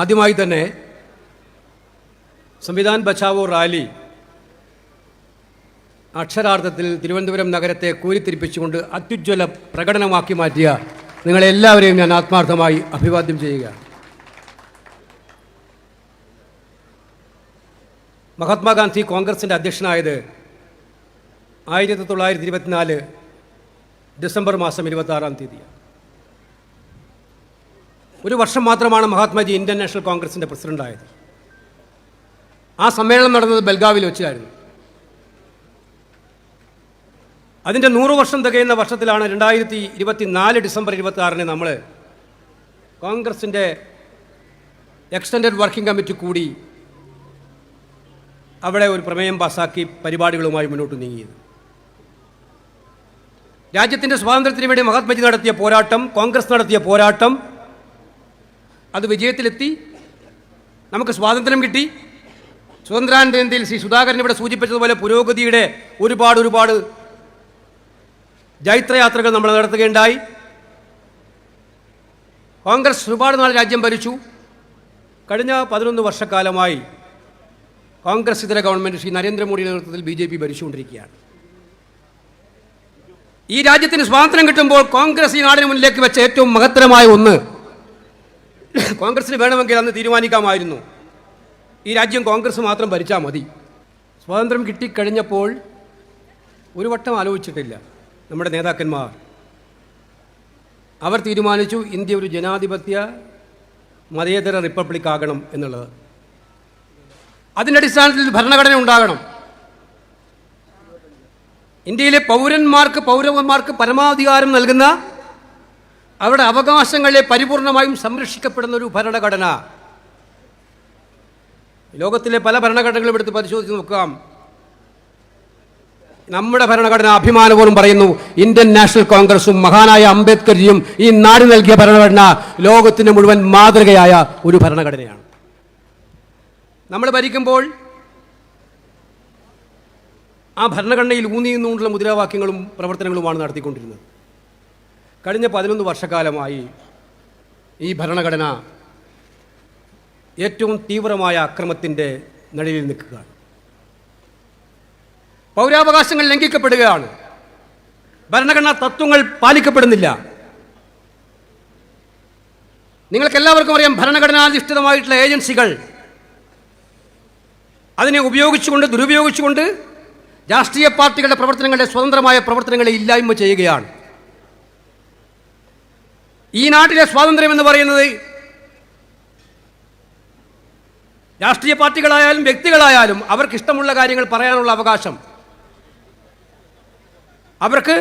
ആദ്യമായി തന്നെ സംവിധാൻ ബച്ചാവോ റാലി അക്ഷരാർത്ഥത്തിൽ തിരുവനന്തപുരം നഗരത്തെ കൂലിത്തിരിപ്പിച്ചുകൊണ്ട് അത്യുജ്വല പ്രകടനമാക്കി മാറ്റിയ നിങ്ങളെല്ലാവരെയും ഞാൻ ആത്മാർത്ഥമായി അഭിവാദ്യം ചെയ്യുക. മഹാത്മാഗാന്ധി കോൺഗ്രസിന്റെ അധ്യക്ഷനായത് ആയിരത്തി തൊള്ളായിരത്തി ഇരുപത്തിനാല് ഡിസംബർ മാസം ഇരുപത്തി ആറാം തീയതിയാണ്. ഒരു വർഷം മാത്രമാണ് മഹാത്മാജി ഇന്ത്യൻ നാഷണൽ കോൺഗ്രസിന്റെ പ്രസിഡന്റായത് ആ സമ്മേളനം നടന്നത് ബൽഗാവിൽ വെച്ചായിരുന്നു. അതിന്റെ നൂറ് വർഷം തികയുന്ന വർഷത്തിലാണ് രണ്ടായിരത്തി ഇരുപത്തി നാല് ഡിസംബർ ഇരുപത്തി ആറിന് നമ്മൾ കോൺഗ്രസിന്റെ എക്സ്റ്റൻഡഡ് വർക്കിംഗ് കമ്മിറ്റി കൂടി അവിടെ ഒരു പ്രമേയം പാസാക്കി പരിപാടികളുമായി മുന്നോട്ട് നീങ്ങിയത്. രാജ്യത്തിന്റെ സ്വാതന്ത്ര്യത്തിന് വേണ്ടി മഹാത്മജി നടത്തിയ പോരാട്ടം കോൺഗ്രസ് നടത്തിയ പോരാട്ടം അത് വിജയത്തിലെത്തി. നമുക്ക് സ്വാതന്ത്ര്യം കിട്ടി. സ്വതന്ത്രാനന്തരത്തിൽ ശ്രീ സുധാകരൻ ഇവിടെ സൂചിപ്പിച്ചതുപോലെ പുരോഗതിയുടെ ഒരുപാട് ഒരുപാട് ജൈത്രയാത്രകൾ നമ്മൾ നടത്തുകയുണ്ടായി. കോൺഗ്രസ് ഒരുപാട് നാൾ രാജ്യം ഭരിച്ചു. കഴിഞ്ഞ പതിനൊന്ന് വർഷക്കാലമായി കോൺഗ്രസ് ഇതര ഗവൺമെന്റ് ശ്രീ നരേന്ദ്രമോദിയുടെ നേതൃത്വത്തിൽ ബി ജെ പി ഭരിച്ചുകൊണ്ടിരിക്കുകയാണ്. ഈ രാജ്യത്തിന് സ്വാതന്ത്ര്യം കിട്ടുമ്പോൾ കോൺഗ്രസ് ഈ നാടിന് മുന്നിലേക്ക് വെച്ച ഏറ്റവും മഹത്തരമായ ഒന്ന് കോൺഗ്രസിന് വേണമെങ്കിൽ അന്ന് തീരുമാനിക്കാമായിരുന്നു. ഈ രാജ്യം കോൺഗ്രസ് മാത്രം ഭരിച്ചാൽ മതി. സ്വാതന്ത്ര്യം കിട്ടിക്കഴിഞ്ഞപ്പോൾ ഒരു വട്ടം ആലോചിച്ചിട്ടില്ല നമ്മുടെ നേതാക്കന്മാർ. അവർ തീരുമാനിച്ചു ഇന്ത്യ ഒരു ജനാധിപത്യ മതേതര റിപ്പബ്ലിക് ആകണം എന്നുള്ളത്. അതിന്റെ അടിസ്ഥാനത്തിൽ ഭരണഘടന ഉണ്ടാകണം. ഇന്ത്യയിലെ പൗരന്മാർക്ക് പൗരന്മാർക്ക് പരമാധികാരം നൽകുന്ന അവരുടെ അവകാശങ്ങളെ പരിപൂർണമായും സംരക്ഷിക്കപ്പെടുന്ന ഒരു ഭരണഘടന. ലോകത്തിലെ പല ഭരണഘടനകളും എടുത്ത് പരിശോധിച്ച് നോക്കാം. നമ്മുടെ ഭരണഘടന അഭിമാനപൂർവം പറയുന്നു ഇന്ത്യൻ നാഷണൽ കോൺഗ്രസും മഹാനായ അംബേദ്കർജിയും ഈ നാട് നൽകിയ ഭരണഘടന ലോകത്തിന് മുഴുവൻ മാതൃകയായ ഒരു ഭരണഘടനയാണ്. നമ്മൾ ഭരിക്കുമ്പോൾ ആ ഭരണഘടനയിൽ ഊന്നി നിന്നുകൊണ്ടുള്ള മുദ്രാവാക്യങ്ങളും പ്രവർത്തനങ്ങളുമാണ് നടത്തിക്കൊണ്ടിരുന്നത്. കഴിഞ്ഞ പതിനൊന്ന് വർഷക്കാലമായി ഈ ഭരണഘടന ഏറ്റവും തീവ്രമായ അക്രമത്തിന്റെ നിഴലിൽ നിൽക്കുകയാണ്. പൗരാവകാശങ്ങൾ ലംഘിക്കപ്പെടുകയാണ്. ഭരണഘടനാ തത്വങ്ങൾ പാലിക്കപ്പെടുന്നില്ല. നിങ്ങൾക്കെല്ലാവർക്കും അറിയാം ഭരണഘടനാധിഷ്ഠിതമായിട്ടുള്ള ഏജൻസികൾ അതിനെ ഉപയോഗിച്ചുകൊണ്ട് ദുരുപയോഗിച്ചുകൊണ്ട് രാഷ്ട്രീയ പാർട്ടികളുടെ പ്രവർത്തനങ്ങളുടെ സ്വതന്ത്രമായ പ്രവർത്തനങ്ങളെ ഇല്ലായ്മ ചെയ്യുകയാണ്. ഈ നാട്ടിലെ സ്വാതന്ത്ര്യം എന്ന് പറയുന്നത് രാഷ്ട്രീയ പാർട്ടികളായാലും വ്യക്തികളായാലും അവർക്ക് ഇഷ്ടമുള്ള കാര്യങ്ങൾ പറയാനുള്ള അവകാശം. അവർക്ക്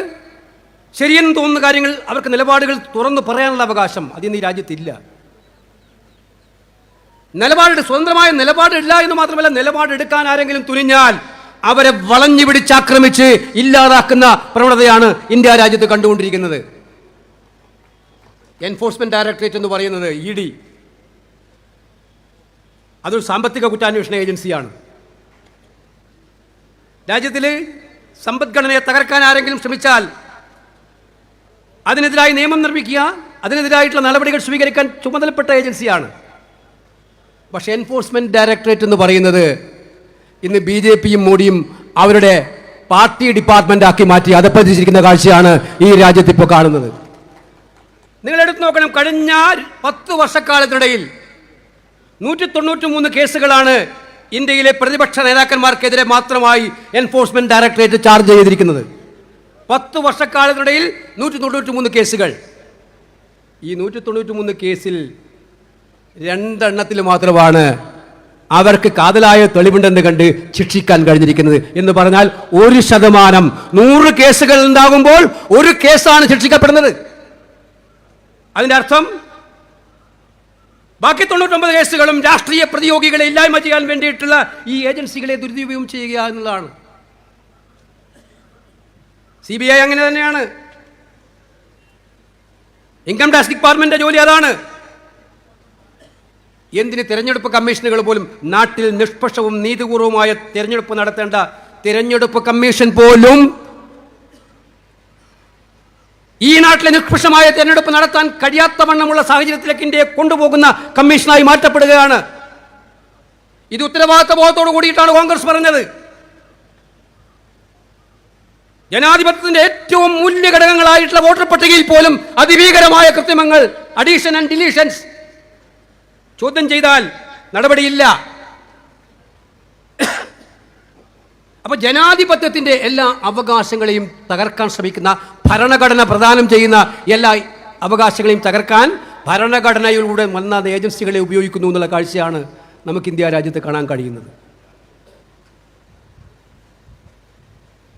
ശരിയെന്ന് തോന്നുന്ന കാര്യങ്ങൾ അവർക്ക് നിലപാടുകൾ തുറന്നു പറയാനുള്ള അവകാശം അതിന്ന് ഈ രാജ്യത്തില്ല. നിലപാട് സ്വതന്ത്രമായ നിലപാടില്ല എന്ന് മാത്രമല്ല നിലപാടെടുക്കാൻ ആരെങ്കിലും തുനിഞ്ഞാൽ അവരെ വളഞ്ഞു പിടിച്ചാക്രമിച്ച് ഇല്ലാതാക്കുന്ന പ്രവണതയാണ് ഇന്ത്യ രാജ്യത്ത് കണ്ടുകൊണ്ടിരിക്കുന്നത്. എൻഫോഴ്സ്മെന്റ് ഡയറക്ടറേറ്റ് എന്ന് പറയുന്നത് ഇ ഡി. അതൊരു സാമ്പത്തിക കുറ്റാന്വേഷണ ഏജൻസിയാണ്. രാജ്യത്തിൽ സമ്പദ്ഘടനയെ തകർക്കാൻ ആരെങ്കിലും ശ്രമിച്ചാൽ അതിനെതിരായി നിയമം നിർമ്മിക്കുക അതിനെതിരായിട്ടുള്ള നടപടികൾ സ്വീകരിക്കാൻ ചുമതലപ്പെട്ട ഏജൻസിയാണ്. പക്ഷേ എൻഫോഴ്സ്മെന്റ് ഡയറക്ടറേറ്റ് എന്ന് പറയുന്നത് ഇന്ന് ബി ജെ പിയും മോഡിയും അവരുടെ പാർട്ടി ഡിപ്പാർട്ട്മെന്റ് ആക്കി മാറ്റി അതപ്പതിച്ചിരിക്കുന്ന കാഴ്ചയാണ് ഈ രാജ്യത്ത് ഇപ്പോൾ കാണുന്നത്. നിങ്ങൾ എടുത്തു നോക്കണം. കഴിഞ്ഞ പത്ത് വർഷക്കാലത്തിനിടയിൽ നൂറ്റി തൊണ്ണൂറ്റി മൂന്ന് കേസുകളാണ് ഇന്ത്യയിലെ പ്രതിപക്ഷ നേതാക്കന്മാർക്കെതിരെ മാത്രമായി എൻഫോഴ്സ്മെന്റ് ഡയറക്ടറേറ്റ് ചാർജ് ചെയ്തിരിക്കുന്നത്. പത്ത് വർഷക്കാലത്തിനിടയിൽ നൂറ്റി തൊണ്ണൂറ്റി മൂന്ന് കേസുകൾ. ഈ നൂറ്റി തൊണ്ണൂറ്റി മൂന്ന് കേസിൽ രണ്ടെണ്ണത്തിൽ മാത്രമാണ് അവർക്ക് കാതലായ തെളിവുണ്ടെന്ന് കണ്ട് ശിക്ഷിക്കാൻ കഴിഞ്ഞിരിക്കുന്നത് എന്ന് പറഞ്ഞാൽ ഒരു ശതമാനം നൂറ് കേസുകൾ ഉണ്ടാകുമ്പോൾ ഒരു കേസാണ് ശിക്ഷിക്കപ്പെടുന്നത്. അതിന്റെ അർത്ഥം ബാക്കി തൊണ്ണൂറ്റൊമ്പത് കേസുകളും രാഷ്ട്രീയ പ്രതിയോഗികളെ ഇല്ലായ്മ ചെയ്യാൻ വേണ്ടിയിട്ടുള്ള ഈ ഏജൻസികളെ ദുരുപയോഗം ചെയ്യുക എന്നുള്ളതാണ്. സി ബി ഐ അങ്ങനെ തന്നെയാണ്. ഇൻകം ടാക്സ് ഡിപ്പാർട്ട്മെന്റിന്റെ ജോലി അതാണ്. എന്തിന് തിരഞ്ഞെടുപ്പ് കമ്മീഷനുകൾ പോലും നാട്ടിൽ നിഷ്പക്ഷവും നീതിപൂർവമായ തിരഞ്ഞെടുപ്പ് നടത്തേണ്ട തിരഞ്ഞെടുപ്പ് കമ്മീഷൻ പോലും ഈ നാട്ടിലെ നിഷ്പക്ഷമായ തെരഞ്ഞെടുപ്പ് നടത്താൻ കഴിയാത്ത വണ്ണമുള്ള സാഹചര്യത്തിലേക്ക് ഇന്ത്യയെ കൊണ്ടുപോകുന്ന കമ്മീഷനായി മാറ്റപ്പെടുകയാണ്. ഇത് ഉത്തരവാദിത്ത ബോധത്തോട് കൂടിയിട്ടാണ് കോൺഗ്രസ് പറഞ്ഞത്. ജനാധിപത്യത്തിന്റെ ഏറ്റവും മൂല്യഘടകങ്ങളായിട്ടുള്ള വോട്ടർ പട്ടികയിൽ പോലും അതിഭീകരമായ കൃത്രിമങ്ങൾ അഡീഷൻ ആൻഡ് ഡിലീഷൻസ് ചോദ്യം ചെയ്താൽ നടപടിയില്ല. അപ്പൊ ജനാധിപത്യത്തിന്റെ എല്ലാ അവകാശങ്ങളെയും തകർക്കാൻ ശ്രമിക്കുന്ന ഭരണഘടന പ്രദാനം ചെയ്യുന്ന എല്ലാ അവകാശങ്ങളെയും തകർക്കാൻ ഭരണഘടനയിലൂടെ വന്ന ഏജൻസികളെ ഉപയോഗിക്കുന്നു എന്നുള്ള കാഴ്ചയാണ് നമുക്ക് ഇന്ത്യ രാജ്യത്ത് കാണാൻ കഴിയുന്നത്.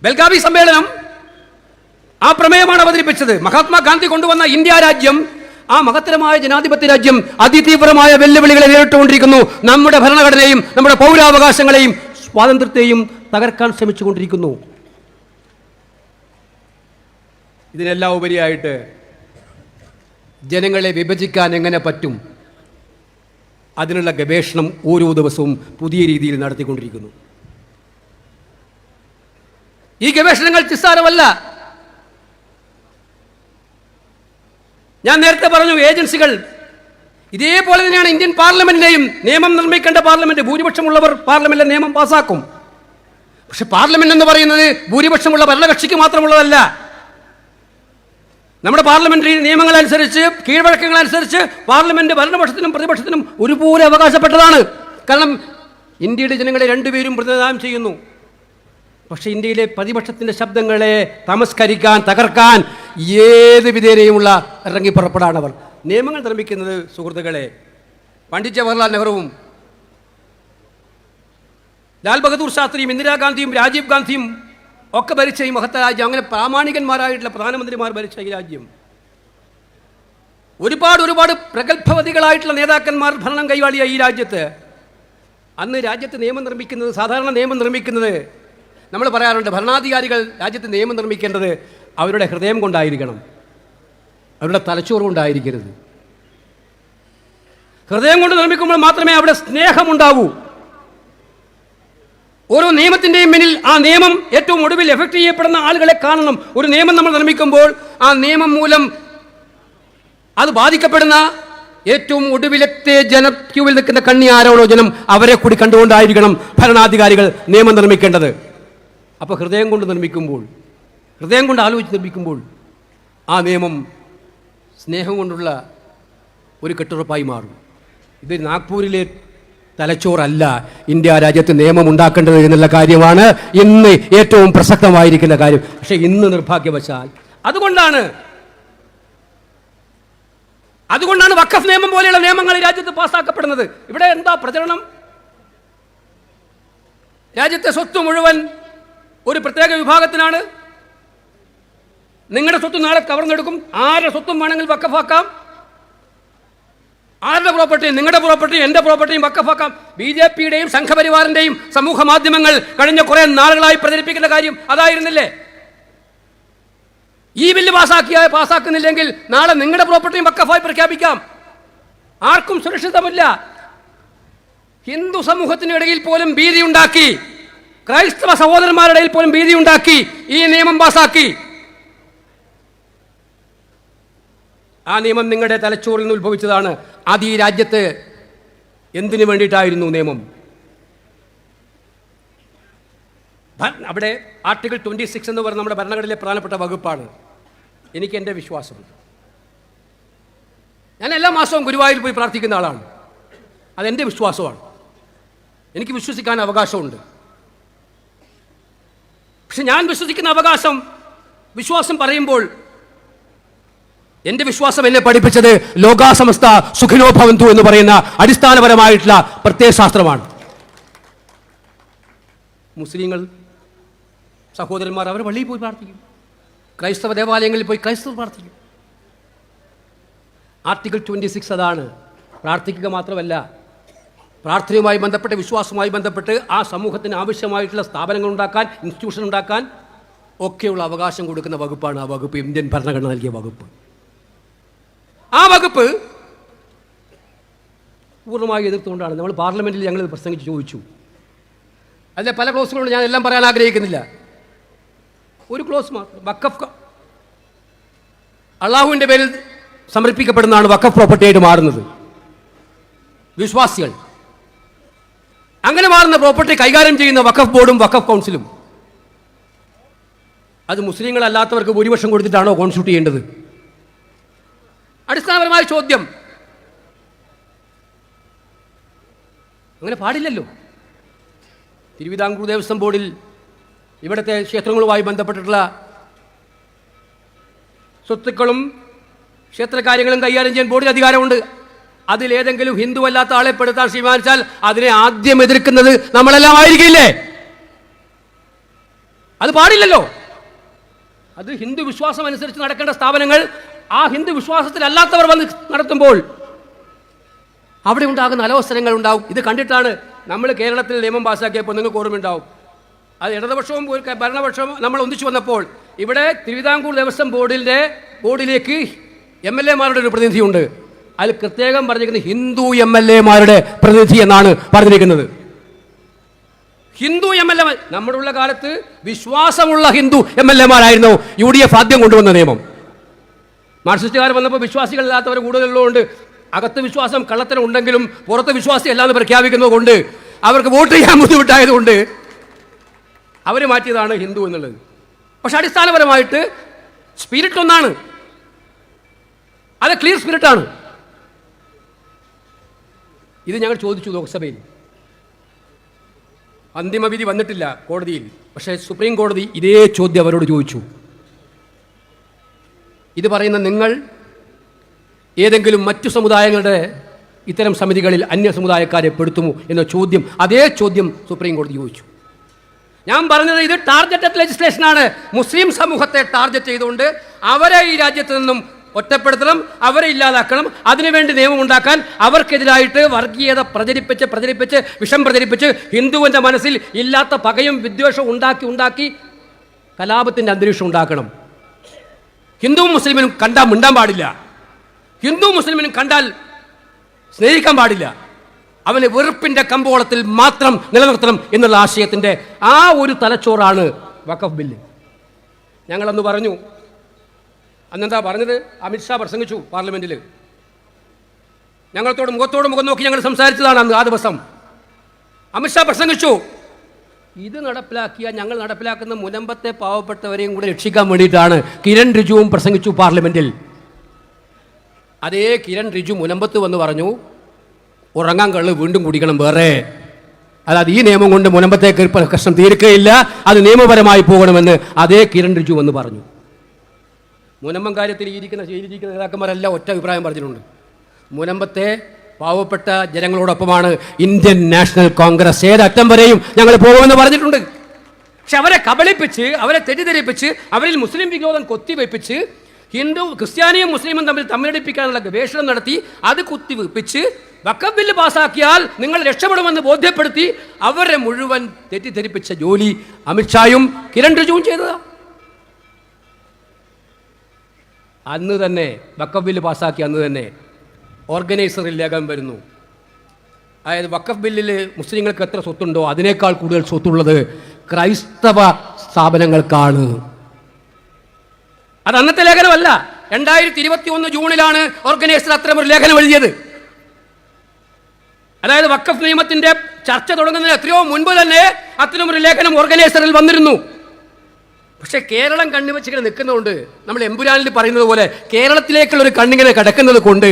ബെൽഗാവി സമ്മേളനം ആ പ്രമേയമാണ് അവതരിപ്പിച്ചത്. മഹാത്മാഗാന്ധി കൊണ്ടുവന്ന ഇന്ത്യ രാജ്യം ആ മഹത്തരമായ ജനാധിപത്യ രാജ്യം അതിതീവ്രമായ വെല്ലുവിളികളെ നേരിട്ടുകൊണ്ടിരിക്കുന്നു. നമ്മുടെ ഭരണഘടനയും നമ്മുടെ പൗരാവകാശങ്ങളെയും സ്വാതന്ത്ര്യത്തെയും തകർക്കാൻ ശ്രമിച്ചുകൊണ്ടിരിക്കുന്നു. ഇതിനെല്ലാം ഉപരിയായിട്ട് ജനങ്ങളെ വിഭജിക്കാൻ എങ്ങനെ പറ്റും? അതിനുള്ള ഗവേഷണം ഓരോ ദിവസവും പുതിയ രീതിയിൽ നടത്തിക്കൊണ്ടിരിക്കുന്നു. ഈ ഗവേഷണങ്ങൾ നിസ്സാരമല്ല. ഞാൻ നേരത്തെ പറഞ്ഞു ഏജൻസികൾ ഇതേപോലെ തന്നെയാണ് ഇന്ത്യൻ പാർലമെന്റിനെയും നിയമം നിർമ്മിക്കേണ്ട പാർലമെന്റ് ഭൂരിപക്ഷമുള്ളവർ പാർലമെന്റിലെ നിയമം പാസാക്കും. പക്ഷെ പാർലമെന്റ് എന്ന് പറയുന്നത് ഭൂരിപക്ഷമുള്ള ഭരണകക്ഷിക്ക് മാത്രമുള്ളതല്ല. നമ്മുടെ പാർലമെന്ററി കീഴ്വഴക്കങ്ങൾ അനുസരിച്ച് പാർലമെന്റ് ഭരണപക്ഷത്തിനും പ്രതിപക്ഷത്തിനും ഒരുപോലെ അവകാശപ്പെട്ടതാണ്. കാരണം ഇന്ത്യയുടെ ജനങ്ങളെ രണ്ടുപേരും പ്രതിനിധാനം ചെയ്യുന്നു. പക്ഷേ ഇന്ത്യയിലെ പ്രതിപക്ഷത്തിന്റെ ശബ്ദങ്ങളെ തമസ്കരിക്കാൻ തകർക്കാൻ ഏത് വിധേനയുമുള്ള ഇറങ്ങി നിയമങ്ങൾ നിർമ്മിക്കുന്നത് സുഹൃത്തുക്കളെ പണ്ഡിറ്റ് ജവഹർലാൽ നെഹ്റുവും ലാൽ ബഹദൂർ ശാസ്ത്രിയും ഇന്ദിരാഗാന്ധിയും രാജീവ് ഗാന്ധിയും ഒക്കെ ഭരിച്ച ഈ മഹത്ത രാജ്യം അങ്ങനെ പ്രാമാണികന്മാരായിട്ടുള്ള പ്രധാനമന്ത്രിമാർ ഭരിച്ച ഈ രാജ്യം. ഒരുപാട് ഒരുപാട് പ്രഗത്ഭവതികളായിട്ടുള്ള നേതാക്കന്മാർ ഭരണം കൈവാളിയ ഈ രാജ്യത്ത്. അന്ന് രാജ്യത്ത് നിയമം നിർമ്മിക്കുന്നത് സാധാരണ നിയമം നിർമ്മിക്കുന്നത് നമ്മൾ പറയാറുണ്ട് ഭരണാധികാരികൾ രാജ്യത്ത് നിയമം നിർമ്മിക്കേണ്ടത് അവരുടെ ഹൃദയം കൊണ്ടായിരിക്കണം. അവരുടെ തലച്ചോറ് കൊണ്ടായിരിക്കരുത്. ഹൃദയം കൊണ്ട് നിർമ്മിക്കുമ്പോൾ മാത്രമേ അവിടെ സ്നേഹമുണ്ടാവൂ. ഓരോ നിയമത്തിന്റെയും മുന്നിൽ ആ നിയമം ഏറ്റവും ഒടുവിൽ എഫക്ട് ചെയ്യപ്പെടുന്ന ആളുകളെ കാണണം. ഒരു നിയമം നമ്മൾ നിർമ്മിക്കുമ്പോൾ ആ നിയമം മൂലം അത് ബാധിക്കപ്പെടുന്ന ഏറ്റവും ഒടുവിലത്തെ ജന ക്യൂവിൽ നിൽക്കുന്ന കണ്ണി ആരോടോ ജനം അവരെ കൂടി കണ്ടുകൊണ്ടായിരിക്കണം ഭരണാധികാരികൾ നിയമം നിർമ്മിക്കേണ്ടത്. അപ്പോൾ ഹൃദയം കൊണ്ട് നിർമ്മിക്കുമ്പോൾ ഹൃദയം കൊണ്ട് ആലോചിച്ച് നിർമ്മിക്കുമ്പോൾ ആ നിയമം സ്നേഹം കൊണ്ടുള്ള ഒരു കെട്ടുറപ്പായി മാറും. ഇത് നാഗ്പൂരിലെ തലച്ചോറല്ല. ഇന്ത്യ രാജ്യത്ത് നിയമം ഉണ്ടാക്കേണ്ടത് എന്നുള്ള കാര്യമാണ് ഇന്ന് ഏറ്റവും പ്രസക്തമായിരിക്കുന്ന കാര്യം. പക്ഷെ ഇന്ന് നിർഭാഗ്യവശാൽ അതുകൊണ്ടാണ് അതുകൊണ്ടാണ് വക്കഫ് നിയമം പോലെയുള്ള നിയമങ്ങൾ രാജ്യത്ത് പാസ്സാക്കപ്പെടുന്നത്. ഇവിടെ എന്താ പ്രചരണം? രാജ്യത്തെ സ്വത്ത് മുഴുവൻ ഒരു പ്രത്യേക വിഭാഗത്തിനാണ്. നിങ്ങളുടെ സ്വത്ത് നാളെ കവർന്നെടുക്കും. ആരുടെ സ്വത്തും വേണമെങ്കിൽ വക്കഫാക്കാം ആരുടെ പ്രോപ്പർട്ടിയും നിങ്ങളുടെ പ്രോപ്പർട്ടിയും എന്റെ പ്രോപ്പർട്ടിയും വക്കഫാക്കാം ബി ജെ പിയുടെയും സംഘപരിവാറിന്റെയും സമൂഹ മാധ്യമങ്ങൾ കഴിഞ്ഞ കുറേ നാളുകളായി പ്രചരിപ്പിക്കുന്ന കാര്യം അതായിരുന്നില്ലേ? ഈ ബില്ല് പാസ്സാക്കിയ പാസ്സാക്കുന്നില്ലെങ്കിൽ നാളെ നിങ്ങളുടെ പ്രോപ്പർട്ടിയും വക്കഫായി പ്രഖ്യാപിക്കാം. ആർക്കും സുരക്ഷിതമില്ല. ഹിന്ദു സമൂഹത്തിനിടയിൽ പോലും ഭീതി ഉണ്ടാക്കി ക്രൈസ്തവ സഹോദരന്മാരുടെ പോലും ഭീതി ഉണ്ടാക്കി ഈ നിയമം പാസാക്കി. ആ നിയമം നിങ്ങളുടെ തലച്ചോറിൽ നിന്ന് ഉത്ഭവിച്ചതാണ്. അത് ഈ രാജ്യത്ത് എന്തിനു വേണ്ടിയിട്ടായിരുന്നു നിയമം? അവിടെ ആർട്ടിക്കിൾ ട്വന്റി സിക്സ് എന്ന് പറയുന്ന നമ്മുടെ ഭരണഘടനയിലെ പ്രധാനപ്പെട്ട വകുപ്പാണ്. എനിക്ക് എന്റെ വിശ്വാസമുണ്ട്. ഞാൻ എല്ലാ മാസവും ഗുരുവായൂർ പോയി പ്രാർത്ഥിക്കുന്ന ആളാണ്. അതെന്റെ വിശ്വാസമാണ്. എനിക്ക് വിശ്വസിക്കാൻ അവകാശമുണ്ട്. പക്ഷെ ഞാൻ വിശ്വസിക്കുന്ന അവകാശം വിശ്വാസം പറയുമ്പോൾ എന്റെ വിശ്വാസം എന്നെ പഠിപ്പിച്ചത് ലോകാസമസ്ത സുഖിനോഭവന്തു എന്ന് പറയുന്ന അടിസ്ഥാനപരമായിട്ടുള്ള പ്രത്യയശാസ്ത്രമാണ് മുസ്ലിങ്ങൾ സഹോദരന്മാർ അവർ പള്ളിയിൽ പോയി പ്രാർത്ഥിക്കും. ക്രൈസ്തവ ദേവാലയങ്ങളിൽ പോയി ക്രൈസ്തവർ പ്രാർത്ഥിക്കും. ആർട്ടിക്കിൾ ട്വന്റി സിക്സ് അതാണ്. പ്രാർത്ഥിക്കുക മാത്രമല്ല പ്രാർത്ഥനയുമായി ബന്ധപ്പെട്ട് വിശ്വാസവുമായി ബന്ധപ്പെട്ട് ആ സമൂഹത്തിന് ആവശ്യമായിട്ടുള്ള സ്ഥാപനങ്ങൾ ഉണ്ടാക്കാൻ ഇൻസ്റ്റിറ്റ്യൂഷൻ ഉണ്ടാക്കാൻ ഒക്കെയുള്ള അവകാശം കൊടുക്കുന്ന വകുപ്പാണ് ആ വകുപ്പ് ഇന്ത്യൻ ഭരണഘടന നൽകിയ വകുപ്പ്. ആ വകുപ്പ് പൂർണമായി എതിർത്തുകൊണ്ടാണ്. നമ്മൾ പാർലമെന്റിൽ ഞങ്ങൾ പ്രസംഗിച്ച് ചോദിച്ചു. അതിലെ പല ക്ലോസുകളുണ്ട് ഞാൻ എല്ലാം പറയാൻ ആഗ്രഹിക്കുന്നില്ല. ഒരു ക്ലോസ് മാത്രം വക്കഫ് അള്ളാഹുവിന്റെ പേരിൽ സമർപ്പിക്കപ്പെടുന്നതാണ് വക്കഫ് പ്രോപ്പർട്ടിയായിട്ട് മാറുന്നത്. വിശ്വാസികൾ. അങ്ങനെ മാറുന്ന പ്രോപ്പർട്ടി കൈകാര്യം ചെയ്യുന്ന വക്കഫ് ബോർഡും വക്കഫ് കൗൺസിലും അത് മുസ്ലിങ്ങളല്ലാത്തവർക്ക് ഭൂരിപക്ഷം കൊടുത്തിട്ടാണോ കോൺസ്റ്റിറ്റ്യൂട്ട് ചെയ്യേണ്ടത്? അടിസ്ഥാനപരമായ ചോദ്യം. അങ്ങനെ പാടില്ലല്ലോ. തിരുവിതാംകൂർ ദേവസ്വം ബോർഡിൽ ഇവിടുത്തെ ക്ഷേത്രങ്ങളുമായി ബന്ധപ്പെട്ടിട്ടുള്ള സ്വത്തുക്കളും ക്ഷേത്രകാര്യങ്ങളും കൈകാര്യം ചെയ്യാൻ ബോർഡിന് അധികാരമുണ്ട്. അതിലേതെങ്കിലും ഹിന്ദു അല്ലാത്ത ആളെ പെടുത്താൻ തീരുമാനിച്ചാൽ അതിനെ ആദ്യം എതിർക്കുന്നത് നമ്മളെല്ലാം ആയിരിക്കില്ലേ? അത് പാടില്ലല്ലോ. അത് ഹിന്ദു വിശ്വാസം അനുസരിച്ച് നടക്കേണ്ട സ്ഥാപനങ്ങൾ ആ ഹിന്ദു വിശ്വാസത്തിലല്ലാത്തവർ വന്ന് നടത്തുമ്പോൾ അവിടെ ഉണ്ടാകുന്ന അലവസരങ്ങൾ ഉണ്ടാവും. ഇത് കണ്ടിട്ടാണ് നമ്മൾ കേരളത്തിൽ നിയമം പാസ്സാക്കിയപ്പോൾ നിങ്ങൾക്ക് ഓർമ്മയുണ്ടാവും. അത് ഇടതുപക്ഷവും ഭരണപക്ഷവും നമ്മൾ ഒന്നിച്ചു വന്നപ്പോൾ ഇവിടെ തിരുവിതാംകൂർ ദേവസ്വം ബോർഡിന്റെ ബോർഡിലേക്ക് എം എൽ എമാരുടെ ഒരു പ്രതിനിധിയുണ്ട്. അതിൽ പ്രത്യേകം പറഞ്ഞിരിക്കുന്നത് ഹിന്ദു എം എൽ എമാരുടെ പ്രതിനിധി എന്നാണ് പറഞ്ഞിരിക്കുന്നത്. ഹിന്ദു എം എൽ എ നമ്മുടെ ഉള്ള കാലത്ത് വിശ്വാസമുള്ള ഹിന്ദു എം എൽ എമാരായിരുന്നു യു ഡി എഫ് ആദ്യം കൊണ്ടുവന്ന നിയമം. മാർക്സിസ്റ്റുകാർ വന്നപ്പോൾ വിശ്വാസികളില്ലാത്തവർ കൂടുതലുള്ളതുകൊണ്ട് അകത്ത് വിശ്വാസം കള്ളത്തിനുണ്ടെങ്കിലും പുറത്ത് വിശ്വാസി പ്രഖ്യാപിക്കുന്നത് കൊണ്ട് അവർക്ക് വോട്ട് ചെയ്യാൻ ബുദ്ധിമുട്ടായതുകൊണ്ട് അവർ മാറ്റിയതാണ് ഹിന്ദു എന്നുള്ളത്. പക്ഷെ അടിസ്ഥാനപരമായിട്ട് സ്പിരിറ്റ് ഒന്നാണ്. അത് ക്ലിയർ സ്പിരിറ്റാണ് ഇത് ഞങ്ങൾ ചോദിച്ചു ലോക്സഭയിൽ. അന്തിമവിധി വന്നിട്ടില്ല കോടതിയിൽ. പക്ഷേ സുപ്രീം കോടതി ഇതേ ചോദ്യം അവരോട് ചോദിച്ചു. ഇത് പറയുന്ന നിങ്ങൾ ഏതെങ്കിലും മറ്റു സമുദായങ്ങളുടെ ഇത്തരം സമിതികളിൽ അന്യ സമുദായക്കാരെ പെടുത്തുമോ എന്ന ചോദ്യം അതേ ചോദ്യം സുപ്രീം കോടതി ചോദിച്ചു. ഞാൻ പറഞ്ഞത് ഇത് ടാർഗറ്റഡ് ലെജിസ്ലേഷനാണ് മുസ്ലിം സമൂഹത്തെ ടാർഗറ്റ് ചെയ്തുകൊണ്ട് അവരെ ഈ രാജ്യത്ത് നിന്നും ഒറ്റപ്പെടുത്തണം അവരെ ഇല്ലാതാക്കണം അതിനുവേണ്ടി നിയമമുണ്ടാക്കാൻ അവർക്കെതിരായിട്ട് വർഗീയത പ്രചരിപ്പിച്ച് പ്രചരിപ്പിച്ച് വിഷം പ്രചരിപ്പിച്ച് ഹിന്ദുവിന്റെ മനസ്സിൽ ഇല്ലാത്ത പകയും വിദ്വേഷവും ഉണ്ടാക്കി ഉണ്ടാക്കി കലാപത്തിന്റെ അന്തരീക്ഷം ഉണ്ടാക്കണം. ഹിന്ദുവും മുസ്ലിമിനും കണ്ടാൽ മിണ്ടാൻ പാടില്ല. ഹിന്ദു മുസ്ലിമിനും കണ്ടാൽ സ്നേഹിക്കാൻ പാടില്ല. അവന് വെറുപ്പിന്റെ കമ്പോളത്തിൽ മാത്രം നിലനിർത്തണം എന്നുള്ള ആശയത്തിന്റെ ആ ഒരു തലച്ചോറാണ് വഖഫ് ബില്ല്. ഞങ്ങളന്ന് പറഞ്ഞു. അന്നെന്താ പറഞ്ഞത്? അമിത്ഷാ പ്രസംഗിച്ചു പാർലമെന്റിൽ ഞങ്ങളത്തോട് മുഖത്തോട് മുഖം നോക്കി ഞങ്ങൾ സംസാരിച്ചതാണ് അന്ന് ആ ദിവസം. അമിത്ഷാ പ്രസംഗിച്ചു. ഇത് നടപ്പിലാക്കിയ ഞങ്ങൾ നടപ്പിലാക്കുന്ന മുനമ്പത്തെ പാവപ്പെട്ടവരെയും കൂടെ രക്ഷിക്കാൻ വേണ്ടിയിട്ടാണ് കിരൺ റിജുവും പ്രസംഗിച്ചു പാർലമെന്റിൽ. അതേ കിരൺ റിജു മുനമ്പത്ത് വന്ന് പറഞ്ഞു ഉറങ്ങാൻ കള്ള് വീണ്ടും കുടിക്കണം വേറെ. അതായത് ഈ നിയമം കൊണ്ട് മുനമ്പത്തെ പ്രശ്നം തീർക്കുകയില്ല അത് നിയമപരമായി പോകണമെന്ന് അതേ കിരൺ റിജു വന്ന് പറഞ്ഞു. മുനമ്പം കാര്യത്തിൽ ഇരിക്കുന്ന ചെയ്തിരിക്കുന്ന നേതാക്കന്മാരെല്ലാം ഒറ്റ അഭിപ്രായം പറഞ്ഞിട്ടുണ്ട്. മുനമ്പത്തെ പാവപ്പെട്ട ജനങ്ങളോടൊപ്പമാണ് ഇന്ത്യൻ നാഷണൽ കോൺഗ്രസ്. ഏതറ്റം വരെയും ഞങ്ങൾ പോകുമെന്ന് പറഞ്ഞിട്ടുണ്ട്. പക്ഷെ അവരെ കബളിപ്പിച്ച് അവരെ തെറ്റിദ്ധരിപ്പിച്ച് അവരിൽ മുസ്ലിം വിരോധം കൊത്തിവെപ്പിച്ച് ഹിന്ദു ക്രിസ്ത്യാനിയും മുസ്ലിമും തമ്മിൽ തമ്മിലടിപ്പിക്കാനുള്ള ഗവേഷണം നടത്തി അത് കുത്തിവെപ്പിച്ച് വക്കം ബില്ല് പാസ്സാക്കിയാൽ നിങ്ങൾ രക്ഷപ്പെടുമെന്ന് ബോധ്യപ്പെടുത്തി അവരെ മുഴുവൻ തെറ്റിദ്ധരിപ്പിച്ച ജോലി അമിത്ഷായും കിരൺ റിജുവും ചെയ്തതാ. അന്ന് തന്നെ വക്കം ബില്ല് പാസ്സാക്കിയ അന്ന് തന്നെ ഓർഗനൈസറിൽ ലേഖനം വരുന്നു. അതായത് വക്കഫ് ബില്ലിൽ മുസ്ലിങ്ങൾക്ക് എത്ര സ്വത്തുണ്ടോ അതിനേക്കാൾ കൂടുതൽ സ്വത്തുള്ളത് ക്രൈസ്തവ സ്ഥാപനങ്ങൾക്കാണ്. അത് അന്നത്തെ ലേഖനമല്ല. രണ്ടായിരത്തി ഇരുപത്തി ഒന്ന് ജൂണിലാണ് ഓർഗനൈസർ അത്തരം ഒരു ലേഖനം എഴുതിയത്. അതായത് വക്കഫ് നിയമത്തിന്റെ ചർച്ച തുടങ്ങുന്നതിന് എത്രയോ മുൻപ് തന്നെ അത്തരമൊരു ലേഖനം ഓർഗനൈസറിൽ വന്നിരുന്നു. പക്ഷേ കേരളം കണ്ണുവെച്ചിങ്ങനെ നിൽക്കുന്നതുകൊണ്ട് നമ്മൾ എമ്പുരാനിൽ പറയുന്നത് പോലെ കേരളത്തിലേക്കുള്ള ഒരു കണ്ണിങ്ങനെ കിടക്കുന്നത് കൊണ്ട്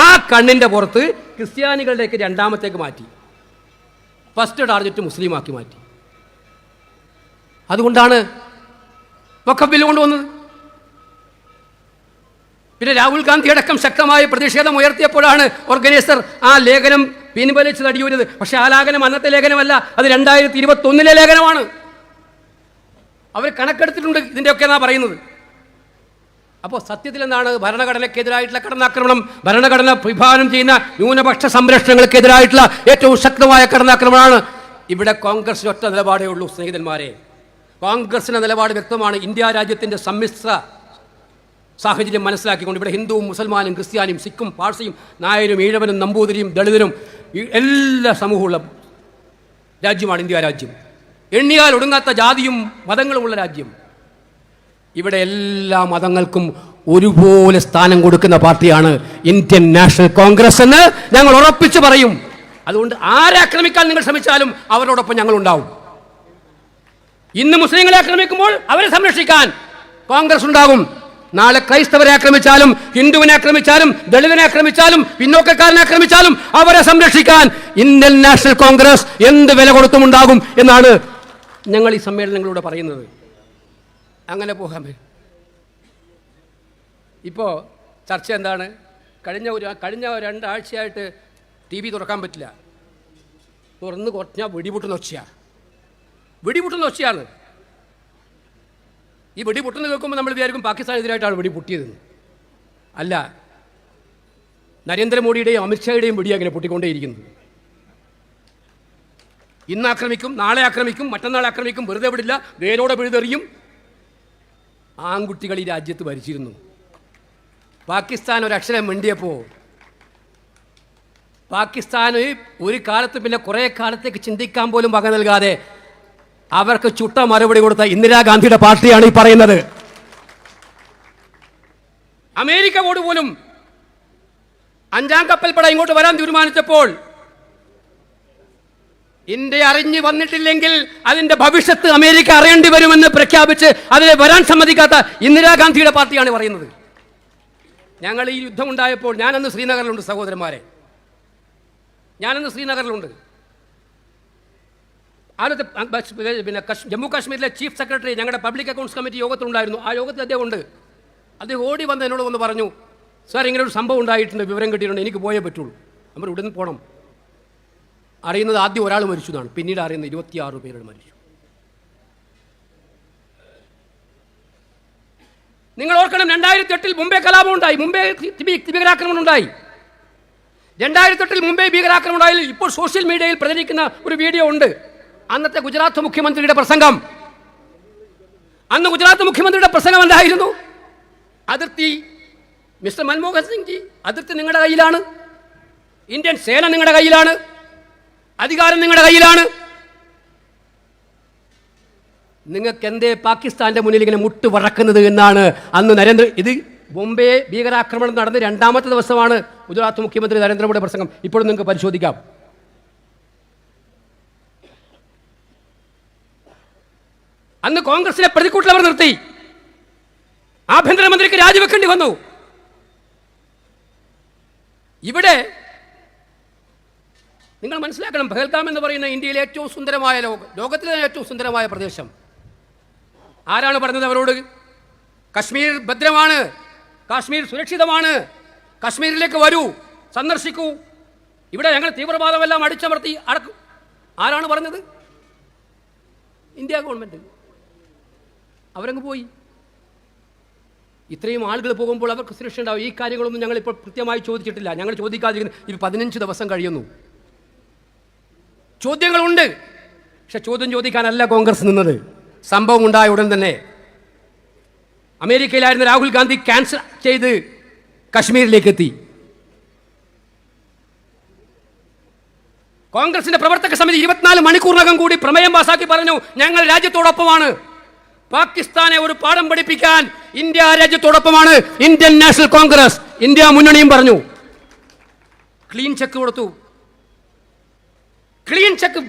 ആ കണ്ണിന്റെ പുറത്ത് ക്രിസ്ത്യാനികളുടെയൊക്കെ രണ്ടാമത്തേക്ക് മാറ്റി. ഫസ്റ്റ് ടാർഗറ്റ് മുസ്ലിമാക്കി മാറ്റി. അതുകൊണ്ടാണ് വക്കഫ് ബില്ല് കൊണ്ടുവന്നത് പിന്നെ രാഹുൽ ഗാന്ധി അടക്കം ശക്തമായ പ്രതിഷേധം ഉയർത്തിയപ്പോഴാണ് ഓർഗനൈസർ ആ ലേഖനം പിൻവലിച്ച് തടിയൂരിയത്. പക്ഷേ ആ ലേഖനം അന്നത്തെ ലേഖനമല്ല അത് രണ്ടായിരത്തി ഇരുപത്തി ഒന്നിലെ ലേഖനമാണ്. അവർ കണക്കെടുത്തിട്ടുണ്ട് ഇതിന്റെയൊക്കെ എന്നാ പറയുന്നത്. അപ്പോൾ സത്യത്തിൽ എന്താണ് ഭരണഘടനയ്ക്കെതിരായിട്ടുള്ള കടന്നാക്രമണം ഭരണഘടന വിഭാവനം ചെയ്യുന്ന ന്യൂനപക്ഷ സംരക്ഷണങ്ങൾക്കെതിരായിട്ടുള്ള ഏറ്റവും ശക്തമായ കടന്നാക്രമണമാണ് ഇവിടെ കോൺഗ്രസ് ഒറ്റ നിലപാടേ ഉള്ളൂ സ്നേഹിതന്മാരെ. കോൺഗ്രസിന്റെ നിലപാട് വ്യക്തമാണ്. ഇന്ത്യ രാജ്യത്തിന്റെ സമ്മിശ്ര സാഹചര്യം മനസ്സിലാക്കിക്കൊണ്ട് ഇവിടെ ഹിന്ദുവും മുസൽമാനും ക്രിസ്ത്യാനിയും സിഖും പാഴ്സിയും നായരും ഈഴവനും നമ്പൂതിരിയും ദളിതരും എല്ലാ സമൂഹമുള്ള രാജ്യമാണ് ഇന്ത്യ രാജ്യം. എണ്ണിയാൽ ഒടുങ്ങാത്ത ജാതിയും മതങ്ങളുമുള്ള രാജ്യം. ഇവിടെ എല്ലാ മതങ്ങൾക്കും ഒരുപോലെ സ്ഥാനം കൊടുക്കുന്ന പാർട്ടിയാണ് ഇന്ത്യൻ നാഷണൽ കോൺഗ്രസ് എന്ന് ഞങ്ങൾ ഉറപ്പിച്ചു പറയും. അതുകൊണ്ട് ആരെ ആക്രമിക്കാൻ നിങ്ങൾ ശ്രമിച്ചാലും അവരോടൊപ്പം ഞങ്ങൾ ഉണ്ടാവും ഇന്ന് മുസ്ലിങ്ങളെ ആക്രമിക്കുമ്പോൾ അവരെ സംരക്ഷിക്കാൻ കോൺഗ്രസ് ഉണ്ടാകും. നാളെ ക്രൈസ്തവരെ ആക്രമിച്ചാലും ഹിന്ദുവിനെ ആക്രമിച്ചാലും ദളിതനെ ആക്രമിച്ചാലും പിന്നോക്കക്കാരനെ ആക്രമിച്ചാലും അവരെ സംരക്ഷിക്കാൻ ഇന്ത്യൻ നാഷണൽ കോൺഗ്രസ് എന്ത് വില കൊടുത്തും ഉണ്ടാകും എന്നാണ് ഞങ്ങൾ ഈ സമ്മേളനങ്ങളിലൂടെ പറയുന്നത്. അങ്ങനെ പറ്റും ഇപ്പോൾ ചർച്ച എന്താണ്? കഴിഞ്ഞ ഒരു കഴിഞ്ഞ രണ്ടാഴ്ചയായിട്ട് ടി വി തുറക്കാൻ പറ്റില്ല. തുറന്ന് കുറഞ്ഞാൽ വെടിപൊട്ടുന്ന ഒച്ചയാണ് വെടിപൊട്ടുന്ന ഒച്ചയാണ്. ഈ വെടിപൊട്ടുന്ന കേൾക്കുമ്പോൾ നമ്മൾ വിചാരിക്കും പാകിസ്ഥാനെതിരായിട്ടാണ് വെടി പൊട്ടിയതെന്ന് അല്ല നരേന്ദ്രമോദിയുടെയും അമിത്ഷായുടെയും വെടി അങ്ങനെ പൊട്ടിക്കൊണ്ടേയിരിക്കുന്നത്. ഇന്ന് ആക്രമിക്കും നാളെ ആക്രമിക്കും മറ്റന്നാൾ ആക്രമിക്കും വെറുതെ വിടില്ല വേരോടെ പിഴുതെറിയും ആൺകുട്ടികൾ ഈ രാജ്യത്ത് ഭരിച്ചിരുന്നു. പാകിസ്ഥാൻ ഒരക്ഷരം മിണ്ടിയപ്പോൾ പാകിസ്ഥാന് ഒരു കാലത്ത് പിന്നെ കുറേ കാലത്തേക്ക് ചിന്തിക്കാൻ പോലും വക നൽകാതെ അവർക്ക് ചുട്ട മറുപടി കൊടുത്ത ഇന്ദിരാഗാന്ധിയുടെ പാർട്ടിയാണ് ഈ പറയുന്നത്. അമേരിക്ക പോലും അഞ്ചാം കപ്പൽപ്പട ഇങ്ങോട്ട് വരാൻ തീരുമാനിച്ചപ്പോൾ ഇന്ത്യ അറിഞ്ഞു വന്നിട്ടില്ലെങ്കിൽ അതിന്റെ ഭവിഷ്യത്ത് അമേരിക്ക അറിയേണ്ടി വരുമെന്ന് പ്രഖ്യാപിച്ച് അതിനെ വരാൻ സമ്മതിക്കാത്ത ഇന്ദിരാഗാന്ധിയുടെ പാർട്ടിയാണ് പറയുന്നത്. ഞങ്ങൾ ഈ യുദ്ധം ഉണ്ടായപ്പോൾ ഞാനന്ന് ശ്രീനഗറിലുണ്ട് സഹോദരന്മാരെ. ഞാനന്ന് ശ്രീനഗറിലുണ്ട്. ആദ്യത്തെ പിന്നെ ജമ്മു കാശ്മീരിലെ ചീഫ് സെക്രട്ടറി ഞങ്ങളുടെ പബ്ലിക് അക്കൗണ്ട്സ് കമ്മിറ്റി യോഗത്തിലുണ്ടായിരുന്നു. ആ യോഗത്തിൽ അദ്ദേഹം ഉണ്ട്. അദ്ദേഹം ഓടി വന്ന് എന്നോട് വന്ന് പറഞ്ഞു സാർ ഇങ്ങനെ ഒരു സംഭവം ഉണ്ടായിട്ടുണ്ട് വിവരം കിട്ടിയിട്ടുണ്ട് എനിക്ക് പോയേ പറ്റുള്ളൂ. നമ്മൾ ഇവിടുന്ന് പോകണം അറിയുന്നത് ആദ്യം ഒരാൾ മരിച്ചു എന്നാണ് പിന്നീട് അറിയുന്നത് ഇരുപത്തിയാറ് പേരിൽ മരിച്ചു. നിങ്ങൾ ഓർക്കണം രണ്ടായിരത്തി എട്ടിൽ മുംബൈ കലാപം ഉണ്ടായി. മുംബൈ ഭീകരാക്രമണം ഉണ്ടായി. രണ്ടായിരത്തി എട്ടിൽ മുംബൈ ഭീകരാക്രമണം ഉണ്ടായി ഇപ്പോൾ സോഷ്യൽ മീഡിയയിൽ പ്രചരിക്കുന്ന ഒരു വീഡിയോ ഉണ്ട്. അന്നത്തെ ഗുജറാത്ത് മുഖ്യമന്ത്രിയുടെ പ്രസംഗം. അന്ന് ഗുജറാത്ത് മുഖ്യമന്ത്രിയുടെ പ്രസംഗം എന്തായിരുന്നു? അതിർത്തി മിസ്റ്റർ മൻമോഹൻ സിംഗ് ജി അതിർത്തി നിങ്ങളുടെ കയ്യിലാണ്. ഇന്ത്യൻ സേന നിങ്ങളുടെ കയ്യിലാണ്. അധികാരം നിങ്ങളുടെ കയ്യിലാണ്. നിങ്ങൾക്ക് എന്തേ പാകിസ്ഥാന്റെ മുന്നിൽ ഇങ്ങനെ മുട്ട് വറക്കുന്നത് എന്നാണ് അന്ന് നരേന്ദ്ര ഇത് ബോംബെ ഭീകരാക്രമണം നടന്ന് രണ്ടാമത്തെ ദിവസമാണ് ഗുജറാത്ത് മുഖ്യമന്ത്രി നരേന്ദ്രമോദിയുടെ പ്രസംഗം. ഇപ്പോഴും നിങ്ങൾക്ക് പരിശോധിക്കാം. അന്ന് കോൺഗ്രസിലെ പ്രതിക്കൂട്ടിൽ അവർ നിർത്തി. ആഭ്യന്തരമന്ത്രിക്ക് രാജിവെക്കേണ്ടി വന്നു. ഇവിടെ നിങ്ങൾ മനസ്സിലാക്കണം പഹൽഗാം എന്ന് പറയുന്ന ഇന്ത്യയിലെ ഏറ്റവും സുന്ദരമായ ലോകം ലോകത്തിലെ ഏറ്റവും സുന്ദരമായ പ്രദേശം. ആരാണ് പറഞ്ഞത് അവരോട്? കശ്മീർ ഭദ്രമാണ് കാശ്മീർ സുരക്ഷിതമാണ് കശ്മീരിലേക്ക് വരൂ സന്ദർശിക്കൂ. ഇവിടെ ഞങ്ങൾ തീവ്രവാദമെല്ലാം അടിച്ചമർത്തി അടക്കും ആരാണ് പറഞ്ഞത്? ഇന്ത്യ ഗവൺമെന്റ് അവരങ്ങ് പോയി. ഇത്രയും ആളുകൾ പോകുമ്പോൾ അവർക്ക് സുരക്ഷ ഉണ്ടാവും. ഈ കാര്യങ്ങളൊന്നും ഞങ്ങൾ ഇപ്പോൾ കൃത്യമായി ചോദിച്ചിട്ടില്ല. ഞങ്ങൾ ചോദിക്കാതിരിക്കുന്നു ഇത് പതിനഞ്ച് ദിവസം കഴിയുന്നു. ചോദ്യങ്ങളുണ്ട്. പക്ഷെ ചോദ്യം ചോദിക്കാനല്ല കോൺഗ്രസ് നിന്നത്. സംഭവം ഉണ്ടായ ഉടൻ തന്നെ അമേരിക്കയിലായിരുന്ന രാഹുൽ ഗാന്ധി ക്യാൻസൽ ചെയ്ത് കശ്മീരിലേക്ക് എത്തി കോൺഗ്രസിന്റെ പ്രവർത്തക സമിതി ഇരുപത്തിനാല് മണിക്കൂറിനകം കൂടി പ്രമേയം പാസാക്കി പറഞ്ഞു ഞങ്ങൾ രാജ്യത്തോടൊപ്പമാണ്. പാകിസ്ഥാനെ ഒരു പാഠം പഠിപ്പിക്കാൻ India രാജ്യത്തോടൊപ്പമാണ്. Indian National Congress. India മുന്നണിയും പറഞ്ഞു. ക്ലീൻ ചെക്ക് കൊടുത്തു. ക്ലീൻ ചെക്ക്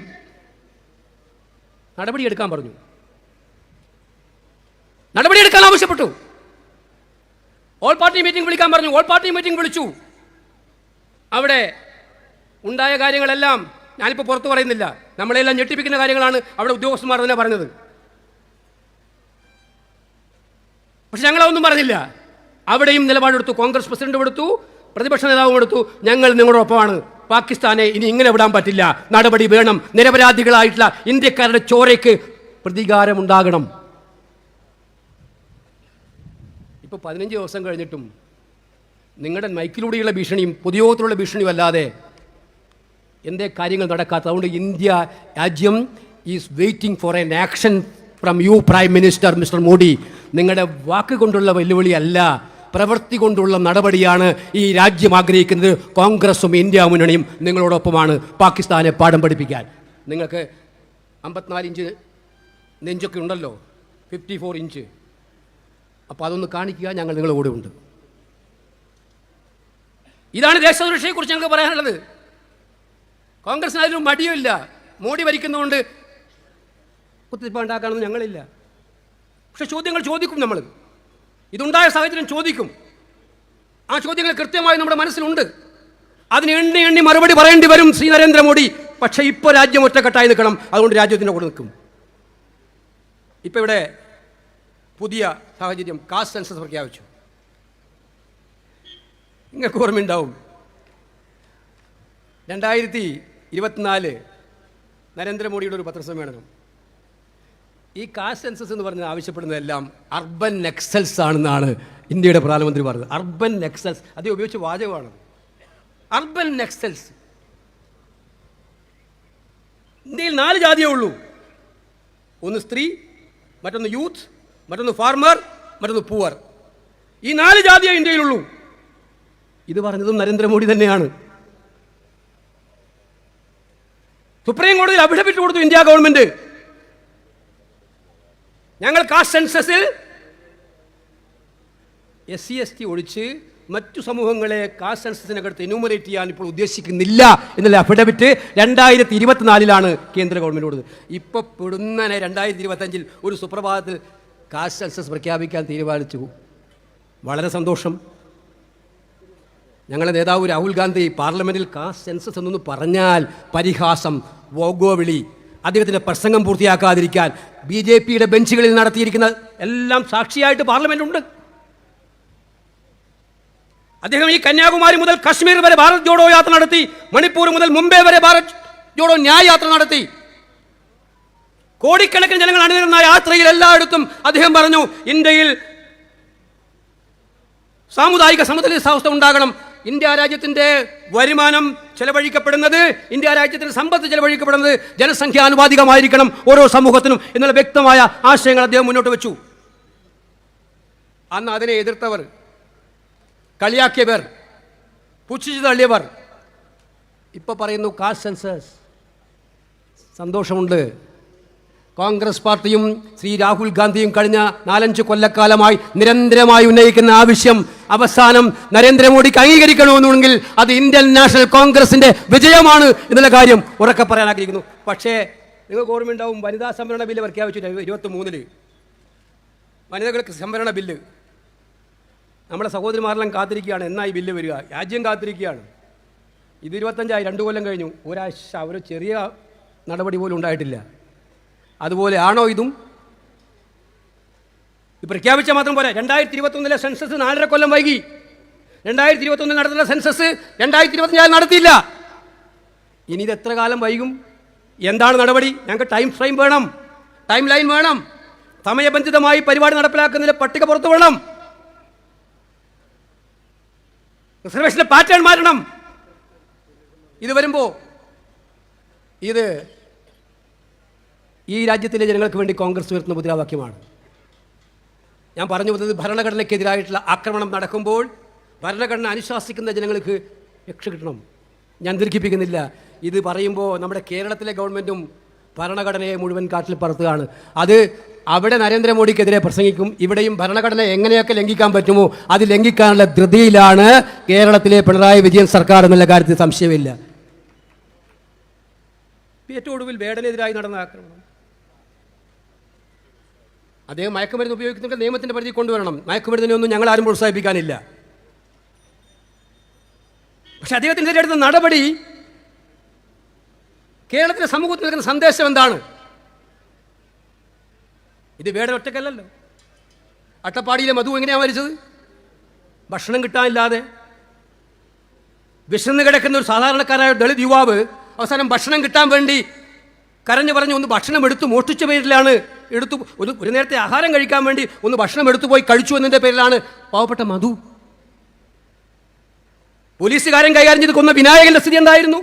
നടപടിയെടുക്കാൻ പറഞ്ഞു. നടപടിയെടുക്കാൻ ആവശ്യപ്പെട്ടു. ഓൾ പാർട്ടി മീറ്റിംഗ് വിളിക്കാൻ പറഞ്ഞു. ഓൾ പാർട്ടി മീറ്റിംഗ് വിളിച്ചു. അവിടെ ഉണ്ടായ കാര്യങ്ങളെല്ലാം ഞാനിപ്പോൾ പുറത്തു പറയുന്നില്ല. നമ്മളെല്ലാം ഞെട്ടിപ്പിക്കുന്ന കാര്യങ്ങളാണ് അവിടെ ഉദ്യോഗസ്ഥന്മാർ തന്നെ പറഞ്ഞത്. പക്ഷെ ഞങ്ങളതൊന്നും പറഞ്ഞില്ല. അവിടെയും നിലപാടെടുത്തു. കോൺഗ്രസ് പ്രസിഡന്റ് എടുത്തു. പ്രതിപക്ഷ നേതാവും എടുത്തു. ഞങ്ങൾ നിങ്ങളുടെ ഒപ്പമാണ് പാകിസ്ഥാനെ ഇനി ഇങ്ങനെ വിടാൻ പറ്റില്ല. നടപടി വേണം. നിരപരാധികളായിട്ടുള്ള ഇന്ത്യക്കാരുടെ ചോരയ്ക്ക് പ്രതികാരമുണ്ടാകണം. ഇപ്പൊ പതിനഞ്ച് ദിവസം കഴിഞ്ഞിട്ടും നിങ്ങളുടെ മൈക്കിലൂടെയുള്ള ഭീഷണിയും പൊതുയോഗത്തിലുള്ള ഭീഷണിയും അല്ലാതെ എന്തേ കാര്യങ്ങൾ നടക്കാത്ത അതുകൊണ്ട് ഇന്ത്യ രാജ്യം is waiting for an action from you prime minister mister Modi നിങ്ങളുടെ വാക്ക് കൊണ്ടുള്ള വെല്ലുവിളി അല്ല പ്രവൃത്തി കൊണ്ടുള്ള നടപടിയാണ് ഈ രാജ്യം ആഗ്രഹിക്കുന്നത്. കോൺഗ്രസും ഇന്ത്യ മുന്നണിയും നിങ്ങളോടൊപ്പമാണ് പാകിസ്ഥാനെ പാഠം പഠിപ്പിക്കാൻ. നിങ്ങൾക്ക് അമ്പത്തിനാല് ഇഞ്ച് നെഞ്ചൊക്കെ ഉണ്ടല്ലോ ഫിഫ്റ്റി ഫോർ ഇഞ്ച്. അപ്പോൾ അതൊന്ന് കാണിക്കുക ഞങ്ങൾ നിങ്ങളുടെ കൂടെ ഉണ്ട്. ഇതാണ് ദേശസുരക്ഷയെക്കുറിച്ച് ഞങ്ങൾക്ക് പറയാനുള്ളത്. കോൺഗ്രസിന് മടിയുമില്ല. മോഡി ഭരിക്കുന്നതുകൊണ്ട് കുത്തിരിപ്പ് ഉണ്ടാക്കാനൊന്നും ഞങ്ങളില്ല. പക്ഷെ ചോദ്യങ്ങൾ ചോദിക്കും നമ്മൾ ഇതുണ്ടായ സാഹചര്യം ചോദിക്കും. ആ ചോദ്യങ്ങൾ കൃത്യമായി നമ്മുടെ മനസ്സിലുണ്ട്. അതിന് എണ്ണി എണ്ണി മറുപടി പറയേണ്ടി വരും ശ്രീ നരേന്ദ്രമോദി. പക്ഷേ ഇപ്പോൾ രാജ്യം ഒറ്റക്കെട്ടായി നിൽക്കണം. അതുകൊണ്ട് രാജ്യത്തിന്റെ കൂടെ നിൽക്കും. ഇപ്പോൾ ഇവിടെ പുതിയ സാഹചര്യം കാസ്റ്റ് സെൻസസ് പ്രഖ്യാപിച്ചു. നിങ്ങൾക്ക് ഓർമ്മയുണ്ടാവും. രണ്ടായിരത്തി ഇരുപത്തിനാല് നരേന്ദ്രമോദിയുടെ ഒരു പത്രസമ്മേളനം. ഈ കാസ്റ്റ് സെൻസസ് എന്ന് പറഞ്ഞ് ആവശ്യപ്പെടുന്നതെല്ലാം അർബൻ നെക്സൽസ് ആണെന്നാണ് ഇന്ത്യയുടെ പ്രധാനമന്ത്രി പറഞ്ഞത്. Urban naxals. അത് ഉപയോഗിച്ച വാചകമാണ്. Urban naxals. ഇന്ത്യയിൽ നാല് ജാതിയേ ഉള്ളൂ. ഒന്ന് സ്ത്രീ മറ്റൊന്ന് യൂത്ത് മറ്റൊന്ന് ഫാർമർ മറ്റൊന്ന് പൂവർ. ഈ നാല് ജാതിയേ ഇന്ത്യയിലുള്ളൂ. ഇത് പറഞ്ഞതും നരേന്ദ്രമോദി തന്നെയാണ്. സുപ്രീം കോടതിയിൽ അഭിഷേപിച്ചു കൊടുത്തു ഇന്ത്യ ഗവൺമെന്റ്. ഞങ്ങൾ കാസ്റ്റ് സെൻസസിൽ എസ് സി എസ് ടി ഒഴിച്ച് മറ്റു സമൂഹങ്ങളെ കാസ്റ്റ് സെൻസസിനകത്ത് എന്യൂമറേറ്റ് ചെയ്യാൻ ഇപ്പോൾ ഉദ്ദേശിക്കുന്നില്ല എന്നുള്ള അഫിഡവിറ്റ് രണ്ടായിരത്തി ഇരുപത്തിനാലിലാണ് കേന്ദ്ര ഗവൺമെന്റ് കൊടുത്തത് ഇപ്പോൾ പെടുന്നനെ രണ്ടായിരത്തി ഇരുപത്തഞ്ചിൽ ഒരു സുപ്രഭാതത്തിൽ കാസ്റ്റ് സെൻസസ് പ്രഖ്യാപിക്കാൻ തീരുമാനിച്ചു. വളരെ സന്തോഷം. ഞങ്ങളുടെ നേതാവ് രാഹുൽ ഗാന്ധി പാർലമെന്റിൽ കാസ്റ്റ് സെൻസസ് എന്നൊന്ന് പറഞ്ഞാൽ പരിഹാസം വോഗോവിളി അദ്ദേഹത്തിന്റെ പ്രസംഗം പൂർത്തിയാക്കാതിരിക്കാൻ ബി ജെ പിയുടെ ബെഞ്ചുകളിൽ നടത്തിയിരിക്കുന്ന എല്ലാം സാക്ഷിയായിട്ട് പാർലമെന്റ് ഉണ്ട് അദ്ദേഹം ഈ കന്യാകുമാരി മുതൽ കശ്മീർ വരെ ഭാരത് ജോഡോ യാത്ര നടത്തി മണിപ്പൂർ മുതൽ മുംബൈ വരെ ഭാരത് ജോഡോ ന്യായ യാത്ര നടത്തി. കോടിക്കണക്കിന് ജനങ്ങൾ അണിനിരുന്ന യാത്രയിൽ എല്ലായിടത്തും അദ്ദേഹം പറഞ്ഞു ഇന്ത്യയിൽ സാമുദായിക സമതുലിതാവസ്ഥ ഉണ്ടാകണം. ഇന്ത്യ രാജ്യത്തിന്റെ വരുമാനം ചെലവഴിക്കപ്പെടുന്നത് ഇന്ത്യ രാജ്യത്തിന്റെ സമ്പത്ത് ചെലവഴിക്കപ്പെടുന്നത് ജനസംഖ്യാനുപാതികമായിരിക്കണം ഓരോ സമൂഹത്തിനും എന്നുള്ള വ്യക്തമായ ആശയങ്ങൾ അദ്ദേഹം മുന്നോട്ട് വെച്ചു. അന്ന് അതിനെ എതിർത്തവർ കളിയാക്കിയവർ പുച്ഛിച്ചു തള്ളിയവർ. ഇപ്പോൾ പറയുന്നു കാസ്റ്റ് സെൻസസ് സന്തോഷമുണ്ട്. കോൺഗ്രസ് പാർട്ടിയും ശ്രീ രാഹുൽ ഗാന്ധിയും കഴിഞ്ഞ നാലഞ്ച് കൊല്ലക്കാലമായി നിരന്തരമായി ഉന്നയിക്കുന്ന ആവശ്യം അവസാനം നരേന്ദ്രമോദിക്ക് അംഗീകരിക്കണമെന്നുണ്ടെങ്കിൽ അത് ഇന്ത്യൻ നാഷണൽ കോൺഗ്രസിന്റെ വിജയമാണ് എന്നുള്ള കാര്യം ഉറക്കെ പറയാൻ ആഗ്രഹിക്കുന്നു. പക്ഷേ നിങ്ങൾക്ക് ഓർമ്മയുണ്ടാവും വനിതാ സംവരണ ബില്ല് പ്രഖ്യാപിച്ചു ഇരുപത്തി മൂന്നിൽ വനിതകൾക്ക് സംവരണ ബില്ല്. നമ്മുടെ സഹോദരിമാരെല്ലാം കാത്തിരിക്കുകയാണ്. എന്നായി ബില്ല് വരിക? രാജ്യം കാത്തിരിക്കുകയാണ്. ഇത് ഇരുപത്തഞ്ചായി. രണ്ടു കൊല്ലം കഴിഞ്ഞു. ഒരാഴ്ച ഒരു ചെറിയ നടപടി പോലും ഉണ്ടായിട്ടില്ല. അതുപോലെ ആണോ ഇതും? ഇത് പ്രഖ്യാപിച്ച മാത്രം പോലെ രണ്ടായിരത്തി ഇരുപത്തൊന്നിലെ സെൻസസ് നാലര കൊല്ലം വൈകി. രണ്ടായിരത്തി ഇരുപത്തൊന്നിൽ നടത്തുന്ന സെൻസസ് രണ്ടായിരത്തി ഇരുപത്തിനാല് നടത്തിയില്ല. ഇനി ഇത് എത്ര കാലം വൈകും? എന്താണ് നടപടി? ഞങ്ങൾക്ക് ടൈം ഫ്രെയിം വേണം. ടൈം ലൈൻ വേണം. സമയബന്ധിതമായി പരിപാടി നടപ്പിലാക്കുന്നതിന് പട്ടിക പുറത്തു വേണം റിസർവേഷന്റെ പാറ്റേൺ മാറ്റണം. ഇത് വരുമ്പോൾ ഇത് ഈ രാജ്യത്തിലെ ജനങ്ങൾക്ക് വേണ്ടി കോൺഗ്രസ് ഉയർത്തുന്ന മുദ്രാവാക്യമാണ്. ഞാൻ പറഞ്ഞു വന്നത് ഭരണഘടനയ്ക്കെതിരായിട്ടുള്ള ആക്രമണം നടക്കുമ്പോൾ ഭരണഘടന അനുശാസിക്കുന്ന ജനങ്ങൾക്ക് രക്ഷ കിട്ടണം. ഞാൻ ദീർഘിപ്പിക്കുന്നില്ല. ഇത് പറയുമ്പോൾ നമ്മുടെ കേരളത്തിലെ ഗവൺമെന്റും ഭരണഘടനയെ മുഴുവൻ കാറ്റിൽ പറത്തുകയാണ്. അത് അവിടെ നരേന്ദ്രമോദിക്കെതിരെ പ്രസംഗിക്കും ഇവിടെയും ഭരണഘടന എങ്ങനെയൊക്കെ ലംഘിക്കാൻ പറ്റുമോ അത് ലംഘിക്കാനുള്ള ധൃതിയിലാണ് കേരളത്തിലെ പിണറായി വിജയൻ സർക്കാർ എന്നുള്ള കാര്യത്തിൽ സംശയമില്ല. ഏറ്റവും ഒടുവിൽ വേടനെതിരായി നടന്ന ആക്രമണം. അദ്ദേഹം മയക്കുമരുന്ന് ഉപയോഗിക്കുന്ന നിയമത്തിന്റെ പരിധി കൊണ്ടുവരണം. മയക്കുമരുന്നിനൊന്നും ഞങ്ങൾ ആരും പ്രോത്സാഹിപ്പിക്കാനില്ല. പക്ഷെ അദ്ദേഹത്തിനെതിരെ എടുത്ത നടപടി കേരളത്തിലെ സമൂഹത്തിൽ നൽകുന്ന സന്ദേശം എന്താണ്? ഇത് വേടെ ഒറ്റക്കല്ലല്ലോ. അട്ടപ്പാടിയിലെ മധു എങ്ങനെയാണ് മരിച്ചത്? ഭക്ഷണം കിട്ടാനില്ലാതെ. വിശന്ന് കിടക്കുന്ന ഒരു സാധാരണക്കാരായ ദളിത് യുവാവ് അവസാനം ഭക്ഷണം കിട്ടാൻ വേണ്ടി കരഞ്ഞു പറഞ്ഞു ഒന്ന് ഭക്ഷണം എടുത്തു മോഷ്ടിച്ച പേരിലാണ് എടുത്തു ഒരു ഒരു നേരത്തെ ആഹാരം കഴിക്കാൻ വേണ്ടി ഒന്ന് ഭക്ഷണം എടുത്തു പോയി കഴിച്ചു എന്നതിന്റെ പേരിലാണ് പാവപ്പെട്ട മധു. പോലീസുകാരൻ കൈകാര്യം ചെയ്ത് കൊന്ന വിനായകന്റെ സ്ഥിതി എന്തായിരുന്നു?